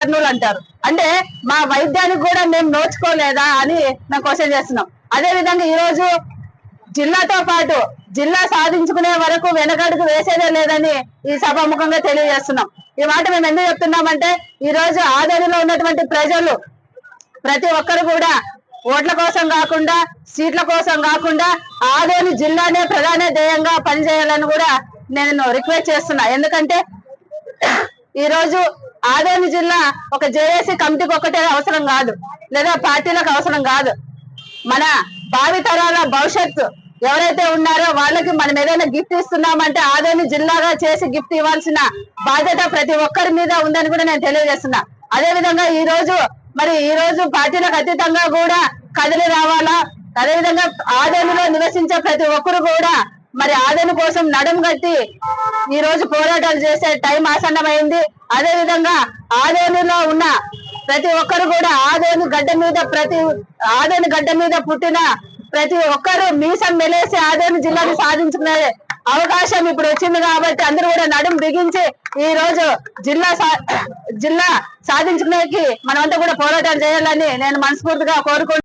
కర్నూలు అంటారు. అంటే మా వైద్యానికి కూడా మేము నోచుకోలేదా అని మేము క్వశ్చన్ చేస్తున్నాం. అదే విధంగా ఈ రోజు జిల్లాతో పాటు జిల్లా సాధించుకునే వరకు వెనకడుగు వేసేదే లేదని ఈ సభాముఖంగా తెలియజేస్తున్నాం. ఈ మాట మేము ఎందుకు చెప్తున్నామంటే ఈ రోజు ఆదరణలో ఉన్నటువంటి ప్రజలు ప్రతి ఒక్కరు కూడా ఓట్ల కోసం కాకుండా సీట్ల కోసం కాకుండా ఆదోని జిల్లానే ప్రధాన ధ్యేయంగా పనిచేయాలని కూడా నేను రిక్వెస్ట్ చేస్తున్నా. ఎందుకంటే ఈ రోజు ఆదోని జిల్లా ఒక జేఏసీ కమిటీకి ఒక్కటే అవసరం కాదు లేదా పార్టీలకు అవసరం కాదు. మన భావితరాల భవిష్యత్తు ఎవరైతే ఉన్నారో వాళ్ళకి మనం ఏదైనా గిఫ్ట్ ఇస్తున్నామంటే ఆదోని జిల్లాగా చేసి గిఫ్ట్ ఇవ్వాల్సిన బాధ్యత ప్రతి ఒక్కరి మీద ఉందని కూడా నేను తెలియజేస్తున్నా. అదే విధంగా ఈ రోజు మరి ఈ రోజు పార్టీలకు అతీతంగా కూడా కదిలి రావాలా? అదే విధంగా ఆదోనిలో నివసించే ప్రతి ఒక్కరు కూడా మరి ఆదరణ కోసం నడుం కట్టి ఈ రోజు పోరాటాలు చేసే టైం ఆసన్నమైంది. అదే విధంగా ఆదోనిలో ఉన్న ప్రతి ఒక్కరు కూడా ఆదోని గడ్డ మీద ప్రతి ఆదోని గడ్డ మీద పుట్టిన ప్రతి ఒక్కరు మీసం మెలేసి ఆదోని జిల్లాను సాధించుకునే అవకాశం ఇప్పుడు వచ్చింది కాబట్టి అందరూ కూడా నడుం బిగించి ఈ రోజు జిల్లా సా- జిల్లా సాధించుకునేకి మనమంతా కూడా పోరాటం చేయాలని నేను మనస్ఫూర్తిగా కోరుకుంటున్నాను